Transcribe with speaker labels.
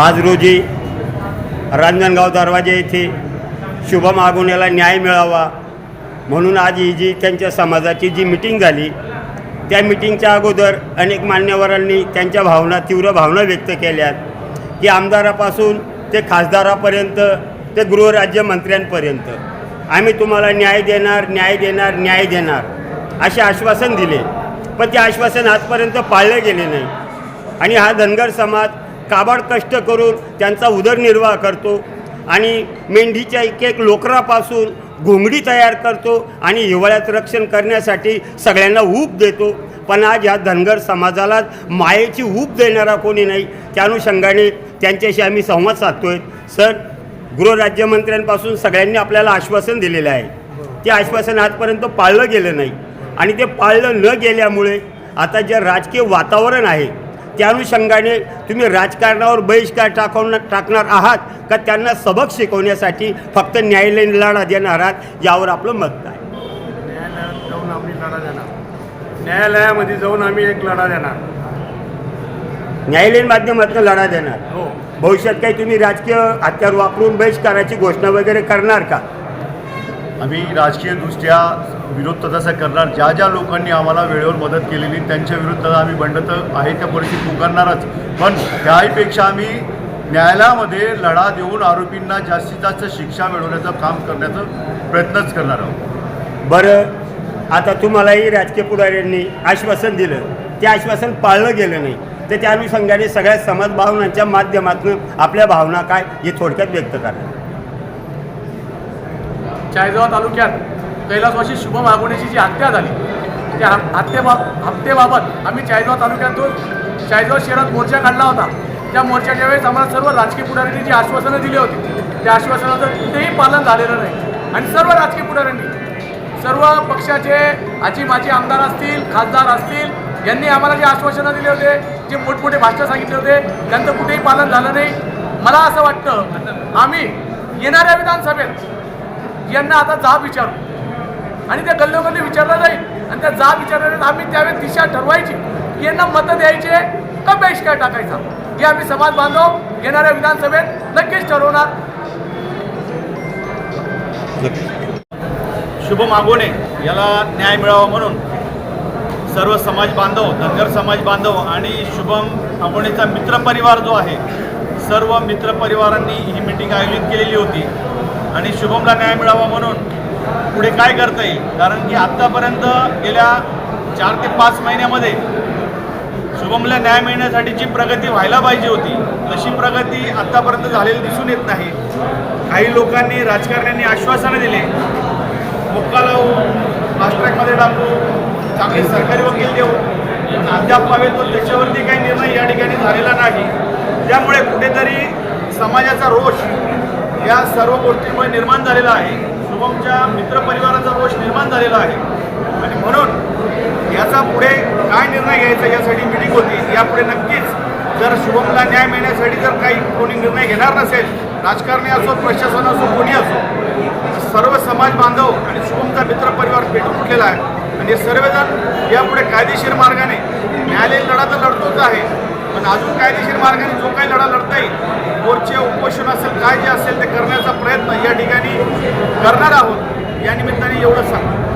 Speaker 1: आज रोजी रांजणगाव दरवाजा येथे शुभम आगोण्याला न्याय मिळावा. म्हणून आज ही जी त्यांच्या समाजाची जी मिटिंग झाली त्या मिटिंगच्या अगोदर अनेक मान्यवरांनी त्यांच्या भावना तीव्र भावना व्यक्त केल्यात. की आमदारापासून ते खासदारापर्यंत ते गृहराज्यमंत्र्यांपर्यंत आम्ही तुम्हाला न्याय देणार न्याय देणार न्याय देणार असे आश्वासन दिले. पण ते आश्वासन आजपर्यंत पाळले गेले नाही. आणि हा धनगर समाज काबाड कष्ट करून त्यांचा उदरनिर्वाह करतो आणि मेंढीच्या एक एक लोकरापासून घोंगडी तयार करतो आणि हिवाळ्यात रक्षण करण्यासाठी सगळ्यांना ऊब देतो. पण आज ह्या धनगर समाजाला मायेची ऊब देणारा कोणी नाही. त्या अनुषंगाने त्यांच्याशी आम्ही संवाद साधतोय. सर गृहराज्यमंत्र्यांपासून सगळ्यांनी आपल्याला आश्वासन दिलेलं आहे. ते आश्वासन आजपर्यंत पाळलं गेलं नाही. आणि ते पाळलं न गेल्यामुळे आता जे राजकीय वातावरण आहे त्या अनुषंगाने तुम्ही राजकारणावर बहिष्कार टाकवणार टाकणार आहात का त्यांना सबक शिकवण्यासाठी फक्त न्यायालयीन लढा देणार आहात यावर आपलं मत आहे.
Speaker 2: न्यायालयात जाऊन आम्ही लढा देणार. न्यायालयामध्ये जाऊन आम्ही एक लढा देणार.
Speaker 1: न्यायालयीन माध्यमातून लढा देणार.
Speaker 2: हो.
Speaker 1: भविष्यात काही तुम्ही राजकीय हत्यार वापरून बहिष्काराची घोषणा वगैरे करणार का?
Speaker 3: आम्ही राजकीयदृष्ट्या विरोध तसा करणार. ज्या ज्या लोकांनी आम्हाला वेळेवर मदत केलेली त्यांच्या विरुद्ध आम्ही बंड तर आहे त्या परिस्थिती पुकारणारच पण त्याहीपेक्षा आम्ही न्यायालयामध्ये लढा देऊन आरोपींना जास्तीत जास्त शिक्षा मिळवण्याचं काम करण्याचा प्रयत्नच करणार आहोत.
Speaker 1: बरं आता तुम्हालाही राजकीय पुढाऱ्यांनी आश्वासन दिलं. ते आश्वासन पाळलं गेलं नाही. तर त्या अनुषंगाने सगळ्या समाज भावनांच्या माध्यमातून आपल्या भावना काय हे थोडक्यात व्यक्त करा.
Speaker 2: चाळीसगाव तालुक्यात कैलासवाशी शुभम आगोणीची जी हत्या झाली त्या हत्येबाब हत्येबा हत्येबाबत आम्ही चाळीसगाव तालुक्यातून चाळीसगाव शहरात मोर्चा काढला होता. त्या मोर्चाच्या वेळेस आम्हाला सर्व राजकीय पुढाऱ्यांनी जी आश्वासनं दिली होती त्या आश्वासनाचं कुठेही पालन झालेलं नाही. आणि सर्व राजकीय पुढाऱ्यांनी सर्व पक्षाचे आजी माजी आमदार असतील खासदार असतील यांनी आम्हाला जे आश्वासनं दिले होते जे मोठमोठे भाषण सांगितले होते त्यांचं कुठेही पालन झालं नाही. मला असं वाटतं आम्ही येणाऱ्या विधानसभेत यांना आता जाब विचारू. आणि त्या गल्लोगल्ली विचारलं जाईल. आणि त्या जाब विचारल्यानंतर आम्ही त्यावेळेस दिशा ठरवायची. की यांना मतं द्यायचे का बहिष्कार टाकायचा? हे आम्ही समाज बांधव येणाऱ्या विधानसभेत नक्कीच ठरवणार.
Speaker 3: शुभ मागोणे याला न्याय मिळावा म्हणून सर्व समाज बांधव धनगर समाज बांधव आणि शुभम आगोणेचा मित्रपरिवार जो आहे सर्व मित्रपरिवारांनी ही मिटिंग आयोजित केलेली होती. आणि शुभमला न्याय मिळावा म्हणून पुढे काय करता येईल कारण की आत्तापर्यंत गेल्या चार ते पाच महिन्यामध्ये शुभमला न्याय मिळण्यासाठी जी प्रगती व्हायला पाहिजे होती. तशी प्रगती आत्तापर्यंत झालेली दिसून येत नाही. काही लोकांनी राजकारण्यांनी आश्वासनं दिले. मुक्का लावू फास्ट्रॅकमध्ये टाकू चांगले सरकारी वकील देऊ. अद्याप अद्याप तो त्याच्यावरती काही निर्णय या ठिकाणी झालेला नाही. त्यामुळे कुठेतरी समाजाचा रोष या सर्व गोष्टींमुळे निर्माण झालेला आहे. शुभमच्या मित्रपरिवाराचा रोष निर्माण झालेला आहे. आणि म्हणून याचा पुढे काय निर्णय घ्यायचा यासाठी मिटिंग होती. यापुढे नक्कीच जर शुभमला न्याय मिळण्यासाठी जर काही कोणी निर्णय घेणार नसेल राजकारणी असो प्रशासन असो कोणी असो सर्व समाज बांधव आणि शुभमचा मित्रपरिवार पेटून उठलेला आहे. आणि सर्वजण यापुढे कायदेशीर मार्गाने न्यायालयीन लढा तर लढतोच आहे. पण अजून कायदेशीर मार्गाने जो काही लढा लढता येईल मोर्चे उपोषण असेल काय जे असेल ते करण्याचा प्रयत्न या ठिकाणी करणार आहोत. या निमित्ताने एवढं सांगतो.